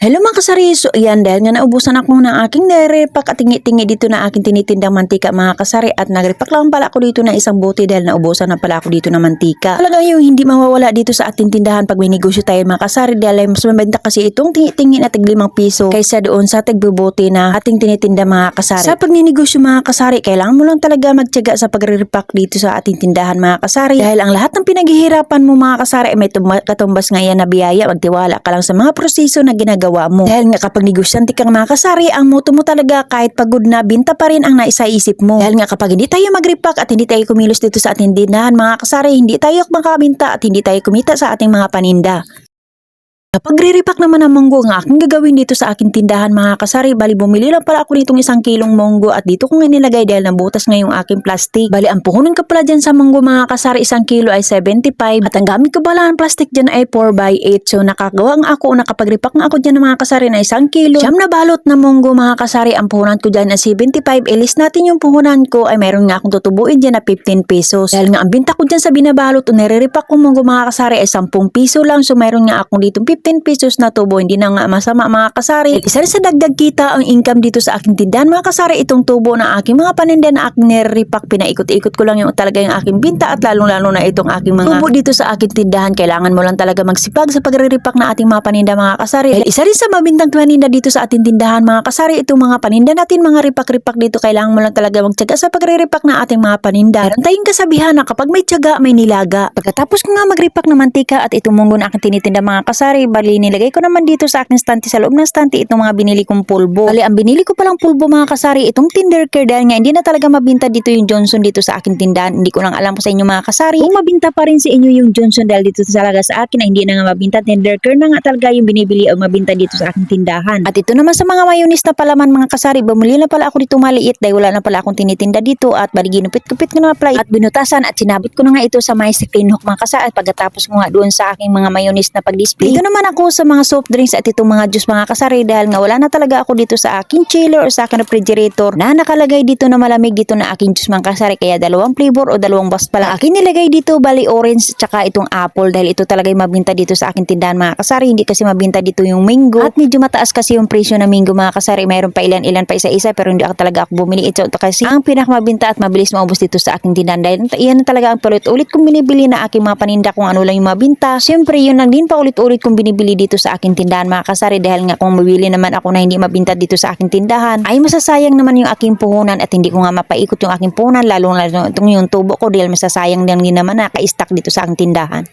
Hello mga kasari, so yan dahil nga naubusan ako ng aking nare-pack at tingi-tingi dito na aking tinitindang mantika mga kasari at nagrepack lang pala ako dito na isang bote dahil naubusan na pala ako dito na mantika. Talaga yung hindi mawawala dito sa ating tindahan pag may negosyo tayo mga kasari dahil ay mas mabenta kasi itong tingi-tingi na tig limang piso kaysa doon sa tigbubote na ating tinitinda mga kasari. Sa pagninegosyo mga kasari, kailangan mo lang talaga magtiyaga sa pagre-repack dito sa ating tindahan mga kasari dahil ang lahat ng pinaghihirapan mo mga kasari ay may tumba- katumbas nga yan na biyaya magtiwala ka lang sa mga proseso na ginagawa mo. Dahil nga kapag negosyante kang mga kasari, ang moto mo talaga kahit pagod na binta pa rin ang naisaisip mo. Dahil nga kapag hindi tayo mag-repack at hindi tayo kumilos dito sa ating tindahan mga kasari, hindi tayo makabinta at hindi tayo kumita sa ating mga paninda. Kapag re-repack naman ng monggo, ang aking gagawin dito sa aking tindahan mga kasari, bali bumili lang pala ako nitong isang kilong monggo at dito ko nga nilagay dahil nabutas nga yung aking plastic. Bali ang puhunan ko pala dyan sa monggo mga kasari, isang kilo ay 75 at ang gamit ko pala ng plastic dyan ay 4x8 so nakagawa nga ako na kapag repack nga ako dyan mga kasari na isang kilo. Siyam na balot na monggo mga kasari, ang puhunan ko dyan ay 75, ilis natin yung puhunan ko ay meron nga akong tutubuin dyan na 15 pesos. Dahil nga ang binta ko dyan sa binabalot o nire-repack kong monggo mga kasari ay 10 piso lang so meron nga akong dito 15 pesos na tubo, hindi na nga masama mga kasari. Isa rin sa dagdag kita ang income dito sa aking tindahan mga kasari, itong tubo na aking mga paninda na aking nire-repack, pinaikot-ikot ko lang yung talaga yung aking binta at lalong-lalo na itong aking mga tubo dito sa aking tindahan. Kailangan mo lang talaga magsipag sa pagre-repack na ating mga paninda mga kasari. Dahil isa rin sa mabintang paninda dito sa ating tindahan mga kasari, itong mga paninda natin mga repack-repack dito, kailangan mo lang talaga magtyaga sa pagre-repack na ating mga paninda. Meron tayong kasabihan na kapag may tyaga, may nilaga. Pagkatapos ko nga mag-repack ng mantika at itong munggo na aking tinitinda mga kasari, bali nilagay ko naman dito sa aking stante sa loob ng stante itong mga binili kong pulbo. Bali, ang binili ko palang pulbo mga kasari, itong Tinder Care dahil nga hindi na talaga mabinta dito yung Johnson dito sa aking tindahan. Hindi ko lang alam po sa inyo mga kasari. Kung mabinta pa rin sa inyo yung Johnson dahil dito talaga sa akin na hindi na nga mabinta. Tinder Care na nga talaga yung binibili o mabinta dito sa aking tindahan. At ito naman sa mga mayonnaise na palaman mga kasari, bumili na pala ako dito maliit dahil wala na pala akong tinitinda dito at bali ginupit-kupit ko na pala at binutasan at sinabit ko na nga ito sa may clean hook mga kasari at pagkatapos ko nga doon sa aking mga mayonnaise na pag-display. Dito naman ako sa mga soft drinks at itong mga juice mga kasari dahil nga wala na talaga ako dito sa aking chiller o sa aking refrigerator na nakalagay dito na malamig dito na aking juice mga kasari. Kaya dalawang flavor o dalawang box pala akin nilagay dito. Bali orange tsaka itong apple dahil ito talaga yung mabinta dito sa aking tindahan mga kasari. Hindi kasi mabinta dito yung mango. At medyo mataas kasi yung presyo ng mango mga kasari. Mayroon pa ilan ilan pa isa-isa pero hindi ako talaga ako bumili. Ito kasi ang pinakamabinta at mabilis maubos dito sa aking tindahan dahil iyan na talaga ang paulit-ulit kong binibili na aking mga paninda kung ano lang yung mabinta. Syempre yun lang din pa ulit-ulit kong binibili dito sa aking tindahan mga kasari dahil nga kung mabili naman ako na hindi mabinta dito sa aking tindahan ay masasayang naman yung aking puhunan at hindi ko nga mapaikot yung aking puhunan lalo itong yung tubo ko dahil masasayang din naman na ka-stack dito sa aking tindahan